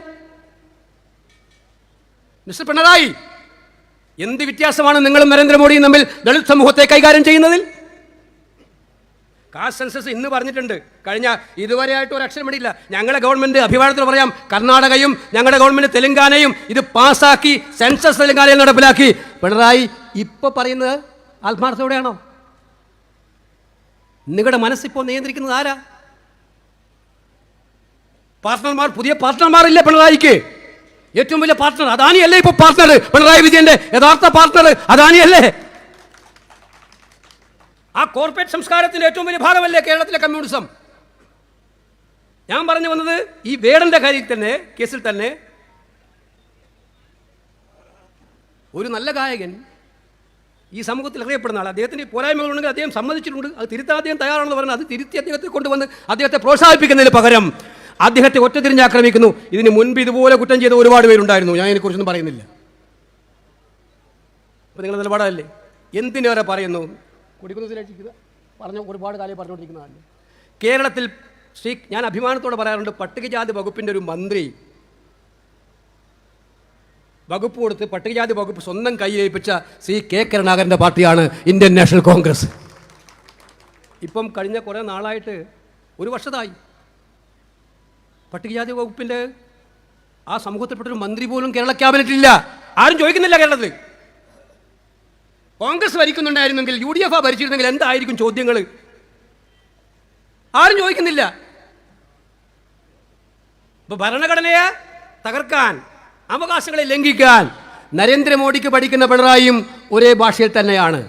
മിസ്റ്റർ പിണറായി എന്ത് വ്യത്യാസമാണ് നിങ്ങളും നരേന്ദ്രമോദിയും തമ്മിൽ ദളിത് സമൂഹത്തെ കൈകാര്യം ചെയ്യുന്നതിൽ? കാസ്റ്റ് സെൻസസ് ഇന്ന് പറഞ്ഞിട്ടുണ്ട്. കഴിഞ്ഞ ഇതുവരെയായിട്ട് ഒരു അക്ഷരം പിടിയില്ല ഞങ്ങളുടെ ഗവൺമെന്റ് അഭിവാദത്തിൽ പറയാം കർണാടകയും ഞങ്ങളുടെ ഗവൺമെന്റ് തെലങ്കാനയും ഇത് പാസ്സാക്കി സെൻസസ് തെലങ്കാനയിൽ നടപ്പിലാക്കി. പിണറായി ഇപ്പൊ പറയുന്നത് ആത്മാർത്ഥതയോടെയാണോ? നിങ്ങളുടെ മനസ്സിപ്പോൾ നിയന്ത്രിക്കുന്നത് ആരാ? പാർട്ട്ണർമാർ പുതിയ പാർട്ട്ണർമാരില്ലേ പിണറായിക്ക്? ഏറ്റവും വലിയ പാർട്ട്ണർ അദാനിയല്ലേ ഇപ്പോൾ പാർട്ട്ണർ? പിണറായി വിജയന്റെ യഥാർത്ഥ പാർട്ട്ണർ അദാനിയല്ലേ? ആ കോർപ്പറേറ്റ് സംസ്കാരത്തിന്റെ ഏറ്റവും വലിയ ഭാഗമല്ലേ കേരളത്തിലെ കമ്മ്യൂണിസം? ഞാൻ പറഞ്ഞു വന്നത് ഈ വേടന്റെ കാര്യത്തിൽ തന്നെ കേസിൽ തന്നെ ഒരു നല്ല ഗായകൻ ഈ സമൂഹത്തിൽ അറിയപ്പെടുന്ന ആൾ അദ്ദേഹത്തിന് പോരായ്മകളുണ്ടെങ്കിൽ അദ്ദേഹം സമ്മതിച്ചിട്ടുണ്ട്. അത് തിരുത്താൻ അദ്ദേഹം തയ്യാറാണെന്ന് പറഞ്ഞാൽ അത് തിരുത്തി അദ്ദേഹത്തെ കൊണ്ടുവന്ന് അദ്ദേഹത്തെ പ്രോത്സാഹിപ്പിക്കുന്നതിന് പകരം അദ്ദേഹത്തെ ഒറ്റതിരിഞ്ഞ് ആക്രമിക്കുന്നു ഇതിന് മുൻപ് ഇതുപോലെ കുറ്റം ചെയ്ത ഒരുപാട് പേരുണ്ടായിരുന്നു. ഞാൻ ഇതിനെക്കുറിച്ചൊന്നും പറയുന്നില്ല. അപ്പോൾ നിങ്ങൾ നിലപാടല്ലേ? എന്തിനേറെ പറയുന്നു? കുടിക്കുന്നതിലേക്ക് പറഞ്ഞ ഒരുപാട് കാലം പറഞ്ഞുകൊണ്ടിരിക്കുന്നതല്ലേ കേരളത്തിൽ ശ്രീ ഞാൻ അഭിമാനത്തോടെ പറയാറുണ്ട് പട്ടികജാതി വകുപ്പിന്റെ ഒരു മന്ത്രി വകുപ്പ് കൊടുത്ത് പട്ടികജാതി വകുപ്പ് സ്വന്തം കയ്യിലേൽപ്പിച്ച സി കെ കരുണാകരന്റെ പാർട്ടിയാണ് ഇന്ത്യൻ നാഷണൽ കോൺഗ്രസ്. ഇപ്പം കഴിഞ്ഞ കുറേ നാളായിട്ട് ഒരു വർഷതായി പട്ടികജാതി വകുപ്പിന്റെ ആ സമൂഹത്തിൽപ്പെട്ടൊരു മന്ത്രി പോലും കേരള ക്യാബിനറ്റിലില്ല ആരും ചോദിക്കുന്നില്ല കേരളത്തിൽ. കോൺഗ്രസ് ഭരിക്കുന്നുണ്ടായിരുന്നെങ്കിൽ യു ഡി എഫ് ആ ഭരിച്ചിരുന്നെങ്കിൽ എന്തായിരിക്കും ചോദ്യങ്ങൾ ആരും ചോദിക്കുന്നില്ല. ഇപ്പൊ ഭരണഘടനയെ തകർക്കാൻ അവകാശങ്ങളെ ലംഘിക്കാൻ നരേന്ദ്രമോദിക്ക് പഠിക്കുന്ന പിണറായിയും ഒരേ ഭാഷയിൽ തന്നെയാണ്.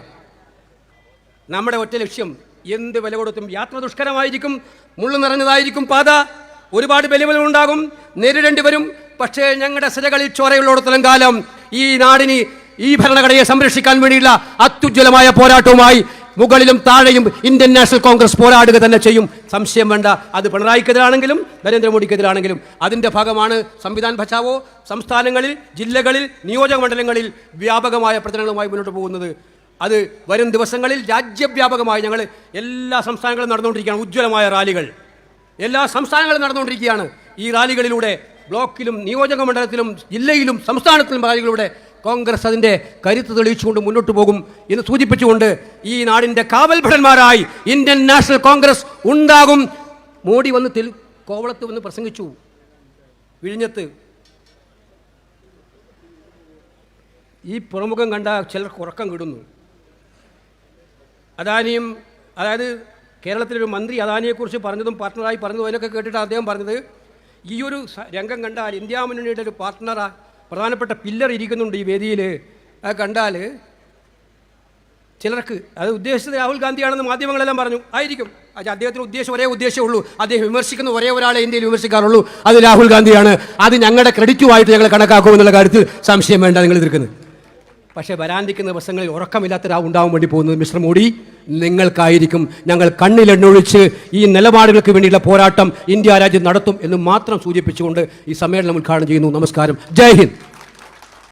നമ്മുടെ ഒറ്റ ലക്ഷ്യം എന്ത് വില കൊടുത്തും യാത്ര ദുഷ്കരമായിരിക്കും മുള്ളു നിറഞ്ഞതായിരിക്കും പാത. ഒരുപാട് വെല്ലുവിളികളുണ്ടാകും നേരിടേണ്ടി വരും. പക്ഷേ ഞങ്ങളുടെ സിരകളിൽ ചോരയുള്ളിടത്തോളം കാലം ഈ നാടിന് ഈ ഭരണഘടനയെ സംരക്ഷിക്കാൻ വേണ്ടിയുള്ള അത്യുജ്വലമായ പോരാട്ടവുമായി മുകളിലും താഴെയും ഇന്ത്യൻ നാഷണൽ കോൺഗ്രസ് പോരാടുക തന്നെ ചെയ്യും. സംശയം വേണ്ട അത് പിണറായിക്കെതിരാണെങ്കിലും നരേന്ദ്രമോദിക്കെതിരാണെങ്കിലും അതിന്റെ ഭാഗമാണ് സംവിധാൻ ബച്ചാവോ സംസ്ഥാനങ്ങളിൽ ജില്ലകളിൽ നിയോജക മണ്ഡലങ്ങളിൽ വ്യാപകമായ പ്രചരണങ്ങളുമായി മുന്നോട്ട് പോകുന്നത്. അത് വരും ദിവസങ്ങളിൽ രാജ്യവ്യാപകമായി ഞങ്ങൾ എല്ലാ സംസ്ഥാനങ്ങളും നടന്നുകൊണ്ടിരിക്കുകയാണ്. ഉജ്ജ്വലമായ റാലികൾ. എല്ലാ സംസ്ഥാനങ്ങളും നടന്നുകൊണ്ടിരിക്കുകയാണ്. ഈ റാലികളിലൂടെ ബ്ലോക്കിലും നിയോജക മണ്ഡലത്തിലും ജില്ലയിലും സംസ്ഥാനത്തിലും റാലികളിലൂടെ കോൺഗ്രസ് അതിന്റെ കരുത്ത് തെളിയിച്ചുകൊണ്ട് മുന്നോട്ട് പോകും എന്ന് സൂചിപ്പിച്ചുകൊണ്ട് ഈ നാടിന്റെ കാവൽഭടന്മാരായി ഇന്ത്യൻ നാഷണൽ കോൺഗ്രസ് ഉണ്ടാകും. മോഡി വന്ന് തെലു കോവളത്ത് വന്ന് പ്രസംഗിച്ചു. വിഴിഞ്ഞത്ത്. ഈ പ്രമുഖം കണ്ട ചിലർക്ക് ഉറക്കം കിടുന്നു. അദാനിയും അതായത് കേരളത്തിലൊരു മന്ത്രി അദാനിയെക്കുറിച്ച് പറഞ്ഞതും പാർട്ട്ണറായി പറഞ്ഞതും അതിനൊക്കെ കേട്ടിട്ട് അദ്ദേഹം പറഞ്ഞത്. ഈ ഒരു രംഗം കണ്ടാൽ ഇന്ത്യ മുന്നണിയുടെ ഒരു പാർട്ട്ണറാ പ്രധാനപ്പെട്ട പില്ലർ ഇരിക്കുന്നുണ്ട് ഈ വേദിയിൽ അത് കണ്ടാൽ ചിലർക്ക് അത് ഉദ്ദേശിച്ചത് രാഹുൽ ഗാന്ധിയാണെന്ന് മാധ്യമങ്ങളെല്ലാം പറഞ്ഞു. ആയിരിക്കും. അദ്ദേഹത്തിന് ഉദ്ദേശം ഒരേ ഉദ്ദേശമേ ഉള്ളൂ. അദ്ദേഹം വിമർശിക്കുന്ന ഒരേ ഒരാളെ ഇന്ത്യയിൽ വിമർശിക്കാറുള്ളൂ. അത് രാഹുൽ ഗാന്ധിയാണ്. അത് ഞങ്ങളുടെ ക്രെഡിറ്റുമായിട്ട് ഞങ്ങൾ കണക്കാക്കുമെന്നുള്ള കാര്യത്തിൽ സംശയം വേണ്ട നിങ്ങൾ എതിർക്കുന്നത്. പക്ഷേ വരാനിരിക്കുന്ന ദിവസങ്ങളിൽ ഉറക്കമില്ലാത്ത രാവ് ഉണ്ടാവാൻ വേണ്ടി പോകുന്നത് മിസ്റ്റർ മോഡി നിങ്ങൾക്കായിരിക്കും. ഞങ്ങൾ കണ്ണിലെണ്ണൊഴിച്ച് ഈ നിലപാടുകൾക്ക് വേണ്ടിയുള്ള പോരാട്ടം ഇന്ത്യ രാജ്യം നടത്തും എന്ന് മാത്രം സൂചിപ്പിച്ചുകൊണ്ട് ഈ സമ്മേളനം ഉദ്ഘാടനം ചെയ്യുന്നു. നമസ്കാരം. ജയ് ഹിന്ദ്.